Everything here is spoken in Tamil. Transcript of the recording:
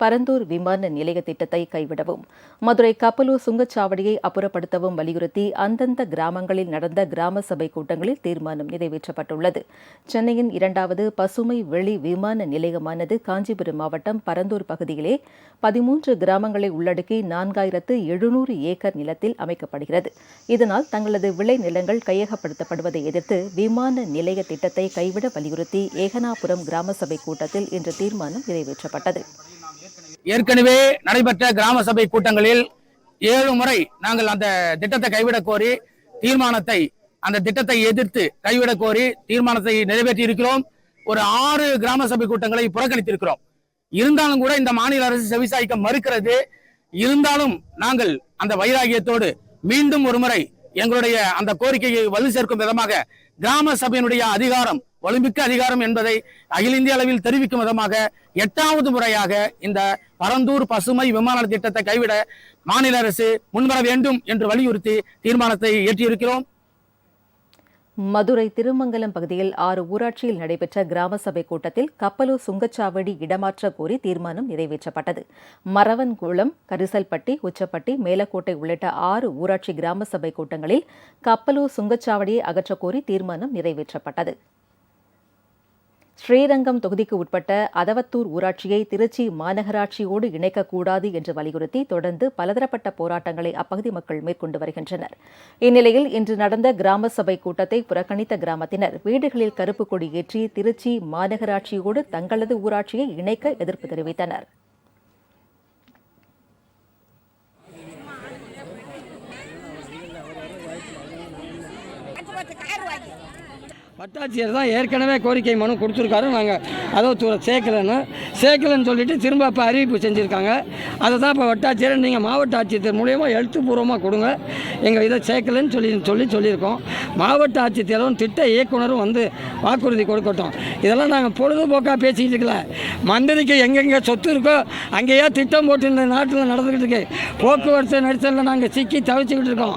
பரந்தூர் விமான நிலைய திட்டத்தை கைவிடவும் மதுரை கப்பலூர் சுங்கச்சாவடியை அப்புறப்படுத்தவும் வலியுறுத்தி அந்தந்த கிராமங்களில் நடந்த கிராம சபை கூட்டங்களில் தீர்மானம் நிறைவேற்றப்பட்டுள்ளது. சென்னையின் இரண்டாவது பசுமை வெளி விமான நிலையமானது காஞ்சிபுரம் மாவட்டம் பரந்தூர் பகுதியிலே பதிமூன்று கிராமங்களை உள்ளடக்கி நான்காயிரத்து எழுநூறு ஏக்கர் நிலத்தில் அமைக்கப்படுகிறது. இதனால் தங்களது விளை நிலங்கள் கையகப்படுத்தப்படுவதை எதிர்த்து விமான நிலைய திட்டத்தை கைவிட வலியுறுத்தி ஏகனாபுரம் கிராம சபை கூட்டத்தில் இன்று தீர்மானம் நிறைவேற்றப்பட்டது. ஏற்கனவே நடைபெற்ற கிராம சபை கூட்டங்களில் ஏழு முறை நாங்கள் அந்த திட்டத்தை கைவிடக் கோரி தீர்மானத்தை அந்த திட்டத்தை எதிர்த்து கைவிடக் கோரி தீர்மானத்தை நிறைவேற்றி இருக்கிறோம் ஒரு ஆறு கிராம சபை கூட்டங்களை புறக்கணித்திருக்கிறோம். இருந்தாலும் கூட இந்த மாநில அரசு செவிசாய்க்க மறுக்கிறது. இருந்தாலும் நாங்கள் அந்த வைராகியத்தோடு மீண்டும் ஒரு முறை எங்களுடைய அந்த கோரிக்கையை வலு சேர்க்கும் விதமாக கிராம சபையினுடைய அதிகாரம் ஒலிம்பிக்க அதிகாரம் என்பதை அகில இந்திய அளவில் தெரிவிக்கும் விதமாக எட்டாவது முறையாக இந்த பரந்தூர் பசுமை விமான திட்டத்தை கைவிட மாநில அரசு முன்வர வேண்டும் என்று வலியுறுத்தி தீர்மானத்தை ஏற்றியிருக்கிறோம் மதுரை திருமங்கலம் பகுதியில் ஆறு ஊராட்சியில் நடைபெற்ற கிராம சபை கூட்டத்தில் கப்பலூர் சுங்கச்சாவடி இடமாற்ற கோரி தீர்மானம் நிறைவேற்றப்பட்டது. மரவன்குளம் கரிசல்பட்டி உச்சப்பட்டி மேலக்கோட்டை உள்ளிட்ட ஆறு ஊராட்சி கிராம சபை கூட்டங்களில் கப்பலூர் சுங்கச்சாவடியை அகற்றக் கோரி தீர்மானம் நிறைவேற்றப்பட்டது. ஸ்ரீரங்கம் தொகுதிக்கு உட்பட்ட அதவத்தூர் ஊராட்சியை திருச்சி மாநகராட்சியோடு இணைக்கக்கூடாது என்று வலியுறுத்தி தொடர்ந்து பலதரப்பட்ட போராட்டங்களை அப்பகுதி மக்கள் மேற்கொண்டு வருகின்றனர். இந்நிலையில் இன்று நடந்த கிராம சபை கூட்டத்தை புறக்கணித்த கிராமத்தினர் வீடுகளில் கருப்பு கொடி ஏற்றி திருச்சி மாநகராட்சியோடு தங்களது ஊராட்சியை இணைக்க எதிர்ப்பு தெரிவித்தனர். வட்டாட்சியர் தான் ஏற்கனவே கோரிக்கை மனு கொடுத்துருக்காரு. நாங்கள் அதை தூர சேர்க்கலன்னு. சேர்க்கலன்னு சொல்லிட்டு திரும்ப இப்போ அறிவிப்பு செஞ்சுருக்காங்க. அதை தான் இப்போ வட்டாட்சியர் நீங்கள் மாவட்ட ஆட்சித்தர் மூலியமாக எழுத்துப்பூர்வமாக கொடுங்க. எங்கள் இதை சேர்க்கலன்னு சொல்லி சொல்லி சொல்லியிருக்கோம். மாவட்ட ஆட்சித்தலைவரும் திட்ட இயக்குனரும் வந்து வாக்குறுதி கொடுக்கட்டும். இதெல்லாம் நாங்கள் பொழுதுபோக்காக பேசிக்கிட்டு இருக்கல. மந்திரிக்கு எங்கெங்கே சொத்து இருக்கோ அங்கேயே திட்டம் போட்டு இந்த நாட்டில் நடந்துக்கிட்டு இருக்கு. போக்குவரத்து நெரிசலில் நாங்கள் சிக்கி தவிச்சுக்கிட்டு இருக்கோம்.